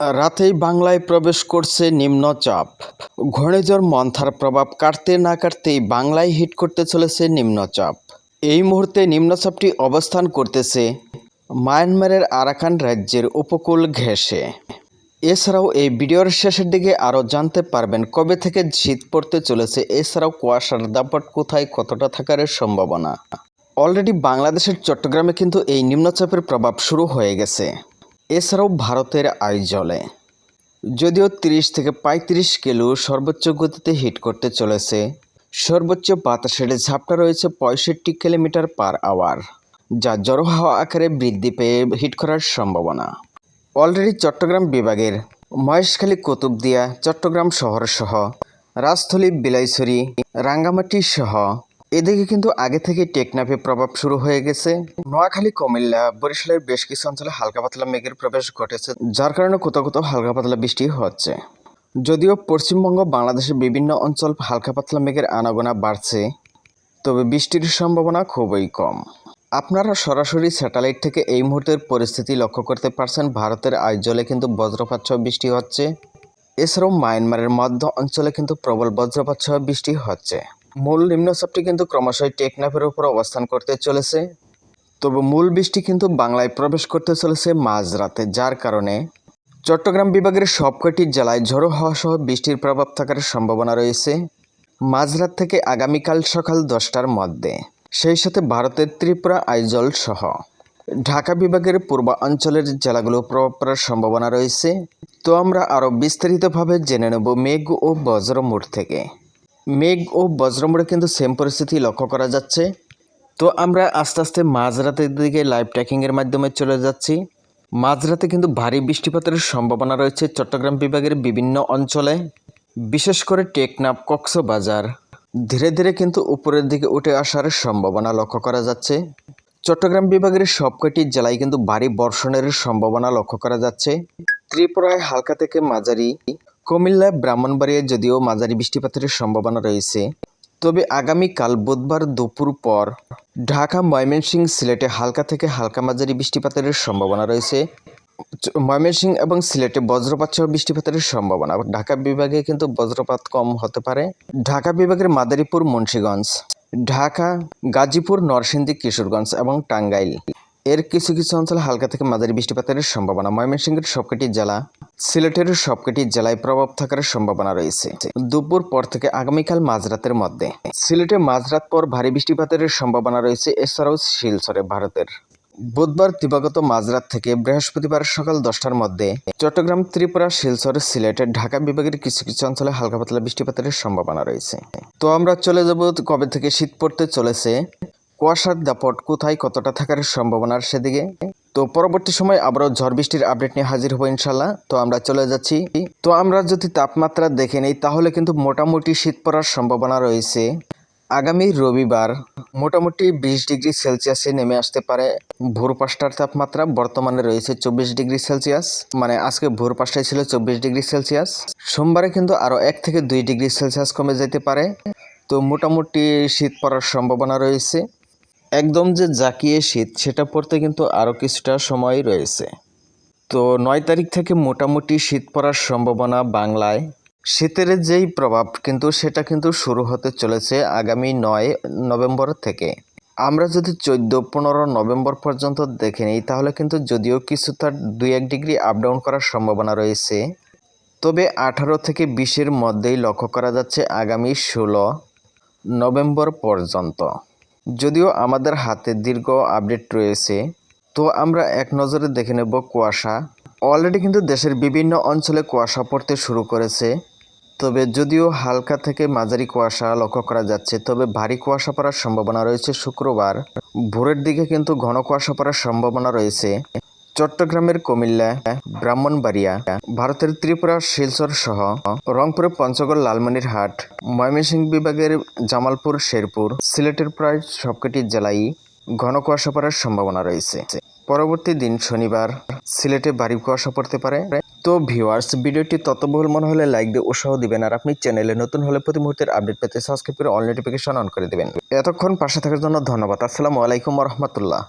রাতেই বাংলায় প্রবেশ করছে নিম্নচাপ ঘূর্ণিঝড়, মন্থার প্রভাব কাটতে না কাটতেই বাংলায় হিট করতে চলেছে নিম্নচাপ এই মুহূর্তে নিম্নচাপটি অবস্থান করতেছে মায়ানমারের আরাকান রাজ্যের উপকূল ঘেঁষে। এছাড়াও এই ভিডিওর শেষের দিকে আরও জানতে পারবেন কবে থেকে শীত পড়তে চলেছে। এছাড়াও কুয়াশার দাপট কোথায়, কতটা থাকার সম্ভাবনা। অলরেডি বাংলাদেশের চট্টগ্রামে কিন্তু এই নিম্নচাপের প্রভাব শুরু হয়ে গেছে। এছাড়াও ভারতের আইজলে। যদিও তিরিশ থেকে পঁয়ত্রিশ কিলো সর্বোচ্চ গতিতে হিট করতে চলেছে। সর্বোচ্চ বাতাসের ঝাপটা রয়েছে পঁয়ষট্টি কিলোমিটার পার আওয়ার, যা জড়ো হাওয়া আকারে বৃদ্ধি পেয়ে হিট করার সম্ভাবনা। অলরেডি চট্টগ্রাম বিভাগের মহেশখালী, কুতুবদিয়া, চট্টগ্রাম শহর সহ রাজস্থলী বিলাইছড়ি, রাঙ্গামাটি সহ এদিকে কিন্তু আগে থেকে টেকনাফে প্রভাব শুরু হয়ে গেছে। নোয়াখালী, কুমিল্লা, বরিশালের বেশ কিছু অঞ্চলে হালকা পাতলা মেঘের প্রবেশ ঘটেছে, যার কারণে কোথাও কোথাও হালকা পাতলা বৃষ্টি হচ্ছে। যদিও পশ্চিমবঙ্গ, বাংলাদেশের বিভিন্ন অঞ্চল হালকা পাতলা মেঘের আনাগোনা বাড়ছে, তবে বৃষ্টির সম্ভাবনা খুবই কম। আপনারা সরাসরি স্যাটেলাইট থেকে এই মুহূর্তের পরিস্থিতি লক্ষ্য করতে পারছেন, ভারতের আইজলে কিন্তু বজ্রপাত সহ বৃষ্টি হচ্ছে। এছাড়াও মায়ানমারের মধ্য অঞ্চলে কিন্তু প্রবল বজ্রপাত সহ বৃষ্টি হচ্ছে। মূল নিম্নচাপটি কিন্তু ক্রমশই টেকনাফের উপর অবস্থান করতে চলেছে। তবে মূল বৃষ্টি কিন্তু বাংলায় প্রবেশ করতে চলেছে মাঝরাতে, যার কারণে চট্টগ্রাম বিভাগের সবকটি জেলায় ঝড়ো হওয়া সহ বৃষ্টির প্রভাব থাকার সম্ভাবনা রয়েছে। মাঝরাত থেকে আগামীকাল সকাল দশটার মধ্যে। সেই সাথে ভারতের ত্রিপুরা, আইজল সহ ঢাকা বিভাগের পূর্বাঞ্চলের জেলাগুলো প্রভাব পড়ার সম্ভাবনা রয়েছে। তো আমরা আরও বিস্তারিতভাবে জেনে নেব মেঘ ও বজ্রমোড় থেকে। মেঘ ও বজ্রমোড়ে কিন্তু সেম পরিস্থিতি লক্ষ্য করা যাচ্ছে। তো আমরা আস্তে আস্তে মাঝরাতের দিকে লাইভ ট্র্যাকিংয়ের মাধ্যমে চলে যাচ্ছি। মাঝরাতে কিন্তু ভারী বৃষ্টিপাতের সম্ভাবনা রয়েছে চট্টগ্রাম বিভাগের বিভিন্ন অঞ্চলে, বিশেষ করে টেকনাফ কক্সবাজার। ধীরে ধীরে কিন্তু উপরের দিকে উঠে আসার সম্ভাবনা লক্ষ্য করা যাচ্ছে। চট্টগ্রাম বিভাগের সবকটি জেলায় কিন্তু ভারী বর্ষণের সম্ভাবনা লক্ষ্য করা যাচ্ছে। ত্রিপুরায় হালকা থেকে মাঝারি কুমিল্লা ব্রাহ্মণবাড়িয়ায় যদিও মাঝারি বৃষ্টিপাতের সম্ভাবনা রয়েছে, তবে আগামীকাল বুধবার দুপুর পর ঢাকা ময়মনসিংহ সিলেটে হালকা থেকে হালকা মাঝারি বৃষ্টিপাতের সম্ভাবনা রয়েছে। ময়মনসিংহ এবং সিলেটে বজ্রপাত সহ বৃষ্টিপাতের সম্ভাবনা। ঢাকা বিভাগে কিন্তু বজ্রপাত কম হতে পারে। ঢাকা বিভাগের মাদারীপুর, মুন্সীগঞ্জ, ঢাকা, গাজীপুর, নরসিংদী, কিশোরগঞ্জ এবং টাঙ্গাইল। এর কিছু কিছু অঞ্চলে হালকা থেকে মাঝারি বৃষ্টিপাতের সম্ভাবনা। ময়মনসিংহের সবকটি জেলা সিলেটের সবকটি জেলায় প্রভাব থাকার সম্ভাবনা রয়েছে। দুপুর পর থেকে আগামীকাল মাঝরাতের মধ্যে। সিলেটে মাঝরাত পর ভারী বৃষ্টিপাতের সম্ভাবনা রয়েছে, এছাড়াও শিলচরে ভারতের। বুধবার দিবাগত মাঝরাত থেকে বৃহস্পতিবার সকাল দশটার মধ্যে চট্টগ্রাম, ত্রিপুরা, শিলচর সিলেটের ঢাকা বিভাগের কিছু কিছু অঞ্চলে হালকা পাতলা বৃষ্টিপাতের সম্ভাবনা রয়েছে। তো আমরা চলে যাব কবে থেকে শীত পড়তে চলেছে, কুয়াশার দাপট কোথায় কতটা থাকার সম্ভাবনার সেদিকে। তো পরবর্তী সময় আবারও ঝড় বৃষ্টির আপডেট নিয়ে হাজির হব ইনশাল্লাহ তো আমরা চলে যাচ্ছি। তো আমরা যদি তাপমাত্রা দেখে নেই, তাহলে কিন্তু মোটামুটি শীত পড়ার সম্ভাবনা রয়েছে। আগামী রবিবার মোটামুটি বিশ ডিগ্রি সেলসিয়াসে নেমে আসতে পারে। ভোর পাঁচটার তাপমাত্রা বর্তমানে রয়েছে চব্বিশ ডিগ্রি সেলসিয়াস। মানে আজকে ভোর পাঁচটায় ছিল চব্বিশ ডিগ্রি সেলসিয়াস। সোমবারে কিন্তু আরও এক থেকে দুই ডিগ্রি সেলসিয়াস কমে যেতে পারে। তো মোটামুটি শীত পড়ার সম্ভাবনা রয়েছে। একদম যে জাকিয়ে শীত, সেটা পড়তে কিন্তু আরও কিছুটা সময় রয়েছে। তো নয় তারিখ থেকে মোটামুটি শীত পড়ার সম্ভাবনা বাংলায়। শীতের যেই প্রভাব কিন্তু সেটা কিন্তু শুরু হতে চলেছে আগামী নয় নভেম্বর থেকে। আমরা যদি চোদ্দ, পনেরো নভেম্বর পর্যন্ত দেখে নিই, তাহলে কিন্তু যদিও কিছুটা দুই এক ডিগ্রি আপ ডাউন করার সম্ভাবনা রয়েছে। তবে আঠারো থেকে বিশের মধ্যেই লক্ষ্য করা যাচ্ছে আগামী ষোলো নভেম্বর পর্যন্ত। যদিও আমাদের হাতে দীর্ঘ আপডেট রয়েছে, তো আমরা এক নজরে দেখে নেব কুয়াশা। অলরেডি কিন্তু দেশের বিভিন্ন অঞ্চলে কুয়াশা পড়তে শুরু করেছে, তবে যদিও হালকা থেকে মাঝারি কুয়াশা লক্ষ্য করা যাচ্ছে, তবে ভারী কুয়াশা পড়ার সম্ভাবনা রয়েছে শুক্রবার। ভোরের দিকে কিন্তু ঘন কুয়াশা পড়ার সম্ভাবনা রয়েছে। চট্টগ্রামের কুমিল্লা, ব্রাহ্মণবাড়িয়া, ভারতের ত্রিপুরা, শিলচর সহ রংপুরের পঞ্চগড় লালমনিরহাট ময়মনসিংহ বিভাগের জামালপুর, শেরপুর, সিলেটের প্রায় সবকটি জেলায় ঘন কুয়াশা পড়ার সম্ভাবনা রয়েছে। পরবর্তী দিন শনিবার সিলেটে ভারী কুয়াশা পড়তে পারে। তো ভিউয়ার্স ভিডিওটি ততবহুল মনে হলে লাইক দিয়ে উৎসাহ দিবেন আর আপনি চ্যানেলে নতুন হলে প্রতি মুহূর্তের আপডেট পেতে সাবস্ক্রাইব করে অল নোটিফিকেশন অন করে দেবেন। এতক্ষণ পাশে থাকার জন্য ধন্যবাদ। আসসালামু আলাইকুম রহমতুল্লাহ।